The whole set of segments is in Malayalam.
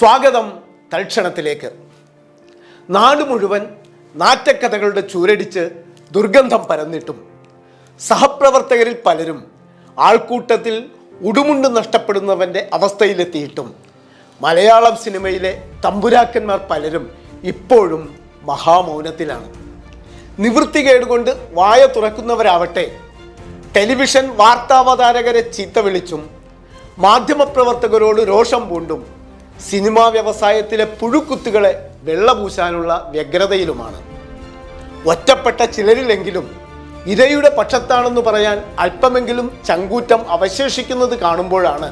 സ്വാഗതം തൽക്ഷണത്തിലേക്ക്. നാട് മുഴുവൻ നാറ്റക്കഥകളുടെ ചൂരടിച്ച് ദുർഗന്ധം പരന്നിട്ടും സഹപ്രവർത്തകരിൽ പലരും ആൾക്കൂട്ടത്തിൽ ഉടുമുണ്ട് നഷ്ടപ്പെടുന്നവന്റെ അവസ്ഥയിലെത്തിയിട്ടും മലയാളം സിനിമയിലെ തമ്പുരാക്കന്മാർ പലരും ഇപ്പോഴും മഹാമൗനത്തിലാണ്. നിവൃത്തി കേടുകൊണ്ട് വായ തുറക്കുന്നവരാവട്ടെ ടെലിവിഷൻ വാർത്താവതാരകരെ ചീത്ത വിളിച്ചും മാധ്യമപ്രവർത്തകരോട് രോഷം പൂണ്ടും സിനിമാ വ്യവസായത്തിലെ പുഴുക്കുത്തുകളെ വെള്ളപൂശാനുള്ള വ്യഗ്രതയിലുമാണ്. ഒറ്റപ്പെട്ട ചിലരിലെങ്കിലും ഇരയുടെ പക്ഷത്താണെന്ന് പറയാൻ അല്പമെങ്കിലും ചങ്കൂറ്റം അവശേഷിക്കുന്നത് കാണുമ്പോഴാണ്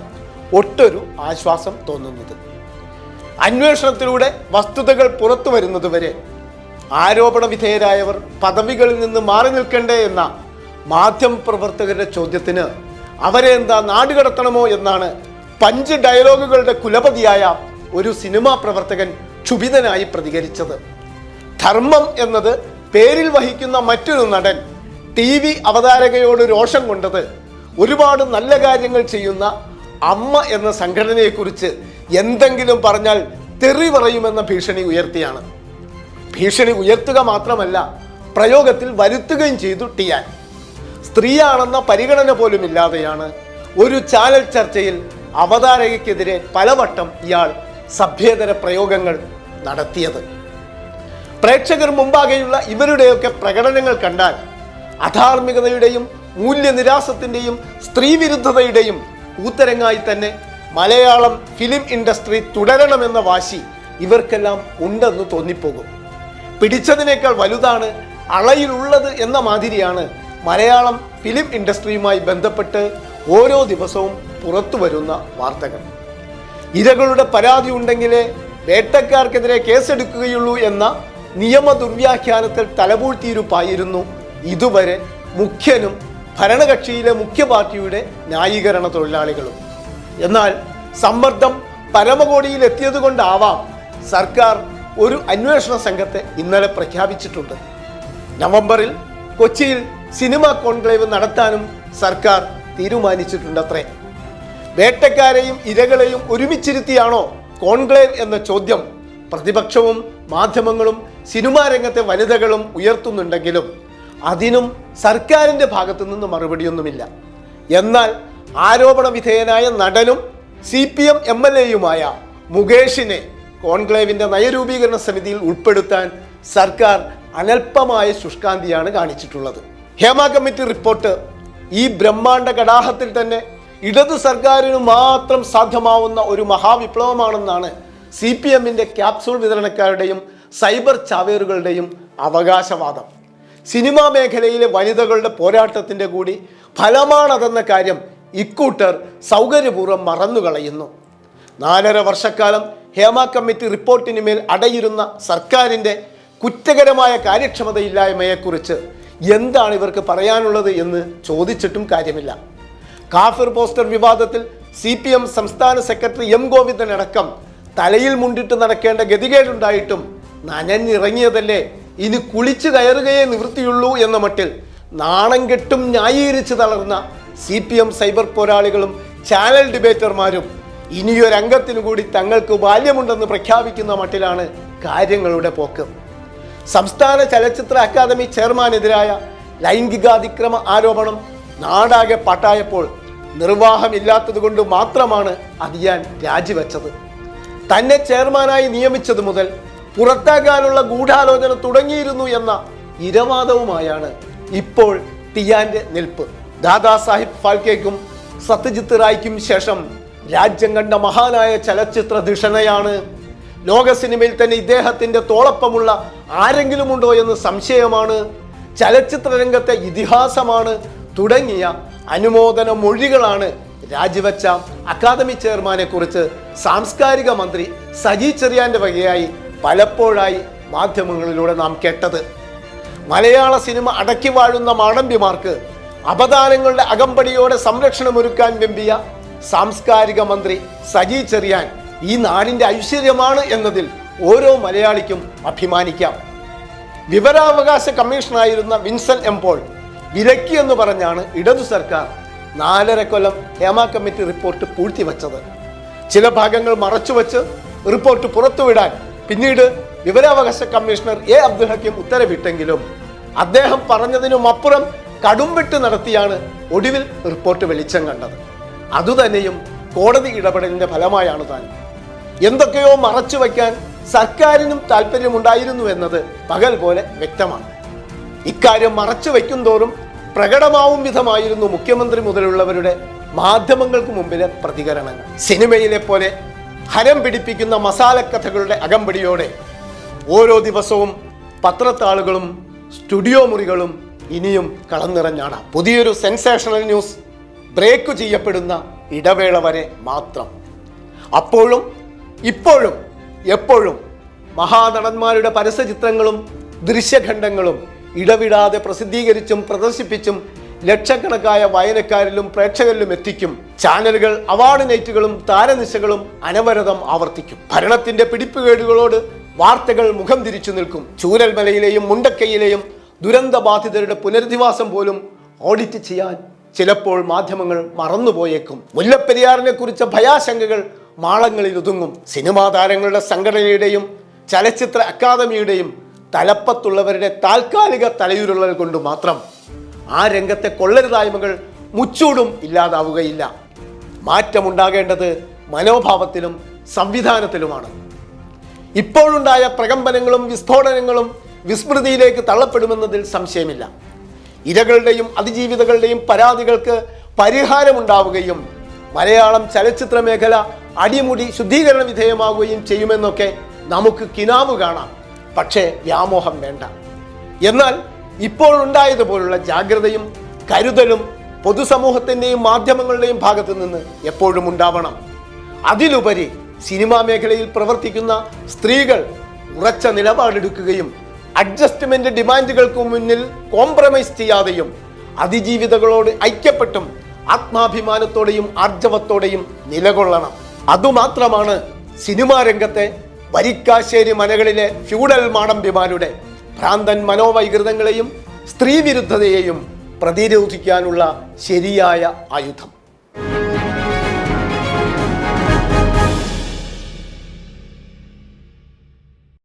ഒട്ടൊരു ആശ്വാസം തോന്നുന്നത്. അന്വേഷണത്തിലൂടെ വസ്തുതകൾ പുറത്തു വരുന്നതുവരെ ആരോപണ വിധേയരായവർ പദവികളിൽ നിന്ന് മാറി നിൽക്കണ്ടേ എന്ന മാധ്യമ മാധ്യമപ്രവർത്തകരുടെ ചോദ്യത്തിന് അവരെ എന്താ നാടുകടത്തണമോ എന്നാണ് പഞ്ച് ഡയലോഗുകളുടെ കുലപതിയായ ഒരു സിനിമാ പ്രവർത്തകൻ ക്ഷുഭിതനായി പ്രതികരിച്ചത്. ധർമ്മം എന്നത് പേരിൽ വഹിക്കുന്ന മറ്റൊരു നടൻ ടി വി അവതാരകയോട് രോഷം കൊണ്ടത് ഒരുപാട് നല്ല കാര്യങ്ങൾ ചെയ്യുന്ന അമ്മ എന്ന സംഘടനയെക്കുറിച്ച് എന്തെങ്കിലും പറഞ്ഞാൽ തെറി പറയുമെന്ന ഭീഷണി ഉയർത്തിയാണ്. ഭീഷണി ഉയർത്തുക മാത്രമല്ല പ്രയോഗത്തിൽ വരുത്തുകയും ചെയ്തു ടിയാൻ സ്ത്രീയാണെന്ന പരിഗണന പോലുമില്ലാതെയാണ് ഒരു ചാനൽ ചർച്ചയിൽ അവതാരകയ്ക്കെതിരെ പലവട്ടം ഇയാൾ സഭ്യേതര പ്രയോഗങ്ങൾ നടത്തിയത്. പ്രേക്ഷകർ മുമ്പാകെയുള്ള ഇവരുടെയൊക്കെ പ്രകടനങ്ങൾ കണ്ടാൽ അധാർമികതയുടെയും മൂല്യനിരാസത്തിന്റെയും സ്ത്രീവിരുദ്ധതയുടെയും കൂത്തരങ്ങായി തന്നെ മലയാളം ഫിലിം ഇൻഡസ്ട്രി തുടരണമെന്ന വാശി ഇവർക്കെല്ലാം ഉണ്ടെന്ന് തോന്നിപ്പോകും. പിടിച്ചതിനേക്കാൾ വലുതാണ് അളയിലുള്ളത് എന്ന മാതിരിയാണ് മലയാളം ഫിലിം ഇൻഡസ്ട്രിയുമായി ബന്ധപ്പെട്ട് ഓരോ ദിവസവും പുറത്തു വരുന്ന വാർത്തകൾ. ഇരകളുടെ പരാതി ഉണ്ടെങ്കിലേ വേട്ടക്കാർക്കെതിരെ കേസെടുക്കുകയുള്ളൂ എന്ന നിയമ ദുർവ്യാഖ്യാനത്തിൽ തലപൂഴ്ത്തിയിരുപ്പായിരുന്നു ഇതുവരെ മുഖ്യനും ഭരണകക്ഷിയിലെ മുഖ്യ പാർട്ടിയുടെ ന്യായീകരണ തൊഴിലാളികളും. എന്നാൽ സമ്മർദ്ദം പരമകോടിയിൽ എത്തിയതുകൊണ്ടാവാം സർക്കാർ ഒരു അന്വേഷണ സംഘത്തെ ഇന്നലെ പ്രഖ്യാപിച്ചിട്ടുണ്ട്. നവംബറിൽ കൊച്ചിയിൽ സിനിമ കോൺക്ലേവ് നടത്താനും സർക്കാർ തീരുമാനിച്ചിട്ടുണ്ടത്രേ. വേട്ടക്കാരെയും ഇരകളെയും ഒരുമിച്ചിരുത്തിയാണോ കോൺക്ലേവ് എന്ന ചോദ്യം പ്രതിപക്ഷവും മാധ്യമങ്ങളും സിനിമാ രംഗത്തെ വനിതകളും ഉയർത്തുന്നുണ്ടെങ്കിലും അതിനും സർക്കാരിന്റെ ഭാഗത്തു നിന്ന് മറുപടിയൊന്നുമില്ല. എന്നാൽ ആരോപണ വിധേയനായ നടനും C P M M L എയുമായ മുകേഷിനെ കോൺക്ലേവിന്റെ നയരൂപീകരണ സമിതിയിൽ ഉൾപ്പെടുത്താൻ സർക്കാർ അനൽപമായ ശുഷ്കാന്തിയാണ് കാണിച്ചിട്ടുള്ളത്. ഹേമ കമ്മിറ്റി റിപ്പോർട്ട് ഈ ബ്രഹ്മാണ്ട കടാഹത്തിൽ തന്നെ ഇടതു സർക്കാരിന് മാത്രം സാധ്യമാവുന്ന ഒരു മഹാവിപ്ലവമാണെന്നാണ് സി പി എമ്മിന്റെ ക്യാപ്സൂൾ വിതരണക്കാരുടെയും സൈബർ ചാവേറുകളുടെയും അവകാശവാദം. സിനിമാ മേഖലയിലെ വനിതകളുടെ പോരാട്ടത്തിന്റെ കൂടി ഫലമാണതെന്ന കാര്യം ഇക്കൂട്ടർ സൗകര്യപൂർവം മറന്നുകളയുന്നു. നാലര വർഷക്കാലം ഹേമ കമ്മിറ്റി റിപ്പോർട്ടിന് മേൽ അടയിരുന്ന സർക്കാരിന്റെ കുറ്റകരമായ കാര്യക്ഷമതയില്ലായ്മയെക്കുറിച്ച് എന്താണ് ഇവർക്ക് പറയാനുള്ളത് എന്ന് ചോദിച്ചിട്ടും കാര്യമില്ല. കാഫിർ പോസ്റ്റർ വിവാദത്തിൽ സി പി എം സംസ്ഥാന സെക്രട്ടറി എം ഗോവിന്ദൻ അടക്കം തലയിൽ മുണ്ടിട്ട് നടക്കേണ്ട ഗതികേടുണ്ടായിട്ടും നനഞ്ഞിറങ്ങിയതല്ലേ? ഇനി കുളിച്ചു കയറുകയേ നിവൃത്തിയുള്ളൂ എന്ന മട്ടിൽ നാണം കെട്ടും ന്യായീകരിച്ച് തളർന്ന സി പി എം സൈബർ പോരാളികളും ചാനൽ ഡിബേറ്റർമാരും ഇനിയൊരംഗത്തിനു കൂടി തങ്ങൾക്ക് ബാല്യമുണ്ടെന്ന് പ്രഖ്യാപിക്കുന്ന മട്ടിലാണ് കാര്യങ്ങളുടെ പോക്ക്. സംസ്ഥാന ചലച്ചിത്ര അക്കാദമി ചെയർമാനെതിരായ ലൈംഗികാതിക്രമ ആരോപണം നാടാകെ പാട്ടായപ്പോൾ നിർവാഹമില്ലാത്തതുകൊണ്ട് മാത്രമാണ് അതിയാൻ രാജിവെച്ചത്. തന്നെ ചെയർമാനായി നിയമിച്ചത് മുതൽ പുറത്താകാനുള്ള ഗൂഢാലോചന തുടങ്ങിയിരുന്നു എന്ന ഇരവാദവുമായാണ് ഇപ്പോൾ തിയാന്റെ നിൽപ്പ്. ദാദാസാഹിബ് ഫാൽക്കേക്കും സത്യജിത്ത് റായ്ക്കും ശേഷം രാജ്യം കണ്ട മഹാനായ ചലച്ചിത്ര ധിഷണയാണ്. ലോക സിനിമയിൽ തന്നെ ഇദ്ദേഹത്തിന്റെ തോളപ്പമുള്ള ആരെങ്കിലും ഉണ്ടോ എന്ന് സംശയമാണ് ചലച്ചിത്ര രംഗത്തെ ഇതിഹാസമാണ് തുടങ്ങിയ അനുമോദന മൊഴികളാണ് രാജിവെച്ച അക്കാദമി ചെയർമാനെ കുറിച്ച് സാംസ്കാരിക മന്ത്രി സജി ചെറിയാന്റെ വകയായി പലപ്പോഴായി മാധ്യമങ്ങളിലൂടെ നാം കേട്ടത്. മലയാള സിനിമ അടക്കി വാഴുന്ന മാടമ്പിമാർക്ക് അപദാനങ്ങളുടെ അകമ്പടിയോടെ സംരക്ഷണമൊരുക്കാൻ വെമ്പിയ സാംസ്കാരിക മന്ത്രി സജി ചെറിയാൻ ഈ നാടിന്റെ ഐശ്വര്യമാണ് എന്നതിൽ ഓരോ മലയാളിക്കും അഭിമാനിക്കാം. വിവരാവകാശ കമ്മീഷണറായിരുന്ന വിൻസൻ എം പോൾ വിലക്കി എന്ന് പറഞ്ഞാണ് ഇടതു സർക്കാർ നാലര കൊല്ലം ഹേമ കമ്മിറ്റി റിപ്പോർട്ട് പൂഴ്ത്തിവെച്ചത്. ചില ഭാഗങ്ങൾ മറച്ചുവെച്ച് റിപ്പോർട്ട് പുറത്തുവിടാൻ പിന്നീട് വിവരാവകാശ കമ്മീഷണർ എ അബ്ദുൽ ഹക്കീം ഉത്തരവിട്ടെങ്കിലും അദ്ദേഹം പറഞ്ഞതിനും അപ്പുറം കടുംവെട്ട് നടത്തിയാണ് ഒടുവിൽ റിപ്പോർട്ട് വെളിച്ചം കണ്ടത്. അതുതന്നെയും കോടതി ഇടപെടലിന്റെ ഫലമായാണ് താൻ എന്തൊക്കെയോ മറച്ചു വയ്ക്കാൻ സർക്കാരിനും താല്പര്യമുണ്ടായിരുന്നു എന്നത് പകൽ പോലെ വ്യക്തമാണ്. ഇക്കാര്യം മറച്ചു വയ്ക്കും തോറും പ്രകടമാവും വിധമായിരുന്നു മുഖ്യമന്ത്രി മുതലുള്ളവരുടെ മാധ്യമങ്ങൾക്ക് മുമ്പിലെ പ്രതികരണങ്ങൾ. സിനിമയിലെ പോലെ ഹരം പിടിപ്പിക്കുന്ന മസാലക്കഥകളുടെ അകമ്പടിയോടെ ഓരോ ദിവസവും പത്രത്താളുകളും സ്റ്റുഡിയോ മുറികളും ഇനിയും കളന്നിറഞ്ഞാണ് പുതിയൊരു സെൻസേഷണൽ ന്യൂസ് ബ്രേക്ക് ചെയ്യപ്പെടുന്ന ഇടവേള വരെ മാത്രം. അപ്പോഴും ഇപ്പോഴും എപ്പോഴും മഹാനടന്മാരുടെ പരസ്യചിത്രങ്ങളും ദൃശ്യഖണ്ഡങ്ങളും ഇടവിടാതെ പ്രസിദ്ധീകരിച്ചും പ്രദർശിപ്പിച്ചും ലക്ഷക്കണക്കായ വായനക്കാരിലും പ്രേക്ഷകരിലും എത്തിക്കും. ചാനലുകൾ അവാർഡ് നൈറ്റുകളും താരനിശകളും അനവരതം ആവർത്തിക്കും. ഭരണത്തിന്റെ പിടിപ്പുകേടുകളോട് വാർത്തകൾ മുഖം തിരിച്ചു നിൽക്കും. ചൂരൽമലയിലെയും മുണ്ടക്കയിലെയും ദുരന്തബാധിതരുടെ പുനരധിവാസം പോലും ഓഡിറ്റ് ചെയ്യാൻ ചിലപ്പോൾ മാധ്യമങ്ങൾ മറന്നുപോയേക്കും. മുല്ലപ്പെരിയാറിനെ കുറിച്ച ഭയാശങ്കകൾ മാളങ്ങളിൽ ഒതുങ്ങും. സിനിമാ താരങ്ങളുടെ സംഘടനയുടെയും ചലച്ചിത്ര അക്കാദമിയുടെയും തലപ്പത്തുള്ളവരുടെ താൽക്കാലിക തലയുരുള്ളൽ കൊണ്ട് മാത്രം ആ രംഗത്തെ കൊള്ളരുതായ്മകൾ മുച്ചൂടും ഇല്ലാതാവുകയില്ല. മാറ്റമുണ്ടാകേണ്ടത് മനോഭാവത്തിലും സംവിധാനത്തിലുമാണ്. ഇപ്പോഴുണ്ടായ പ്രകമ്പനങ്ങളും വിസ്ഫോടനങ്ങളും വിസ്മൃതിയിലേക്ക് തള്ളപ്പെടുമെന്നതിൽ സംശയമില്ല. ഇരകളുടെയും അതിജീവിതകളുടെയും പരാതികൾക്ക് പരിഹാരമുണ്ടാവുകയും മലയാളം ചലച്ചിത്ര മേഖല അടിമുടി ശുദ്ധീകരണ വിധേയമാവുകയും ചെയ്യുമെന്നൊക്കെ നമുക്ക് കിനാവ് കാണാം. പക്ഷേ വ്യാമോഹം വേണ്ട. എന്നാൽ ഇപ്പോൾ ഉണ്ടായതുപോലുള്ള ജാഗ്രതയും കരുതലും പൊതുസമൂഹത്തിന്റെയും മാധ്യമങ്ങളുടെയും ഭാഗത്തു നിന്ന് എപ്പോഴും ഉണ്ടാവണം. അതിലുപരി സിനിമാ മേഖലയിൽ പ്രവർത്തിക്കുന്ന സ്ത്രീകൾ ഉറച്ച നിലപാടെടുക്കുകയും അഡ്ജസ്റ്റ്മെന്റ് ഡിമാൻഡുകൾക്ക് മുന്നിൽ കോംപ്രമൈസ് ചെയ്യാതെയും അതിജീവിതകളോട് ഐക്യപ്പെട്ടും ആത്മാഭിമാനത്തോടെയും ആർജവത്തോടെയും നിലകൊള്ളണം. അതുമാത്രമാണ് സിനിമാ രംഗത്തെ വരിക്കാശ്ശേരി മനകളിലെ ഫ്യൂഡൽ മാടമ്പിമാരുടെ ഭ്രാന്തൻ മനോവൈകൃതങ്ങളെയും സ്ത്രീവിരുദ്ധതയെയും പ്രതിരോധിക്കാനുള്ള ശരിയായ ആയുധം.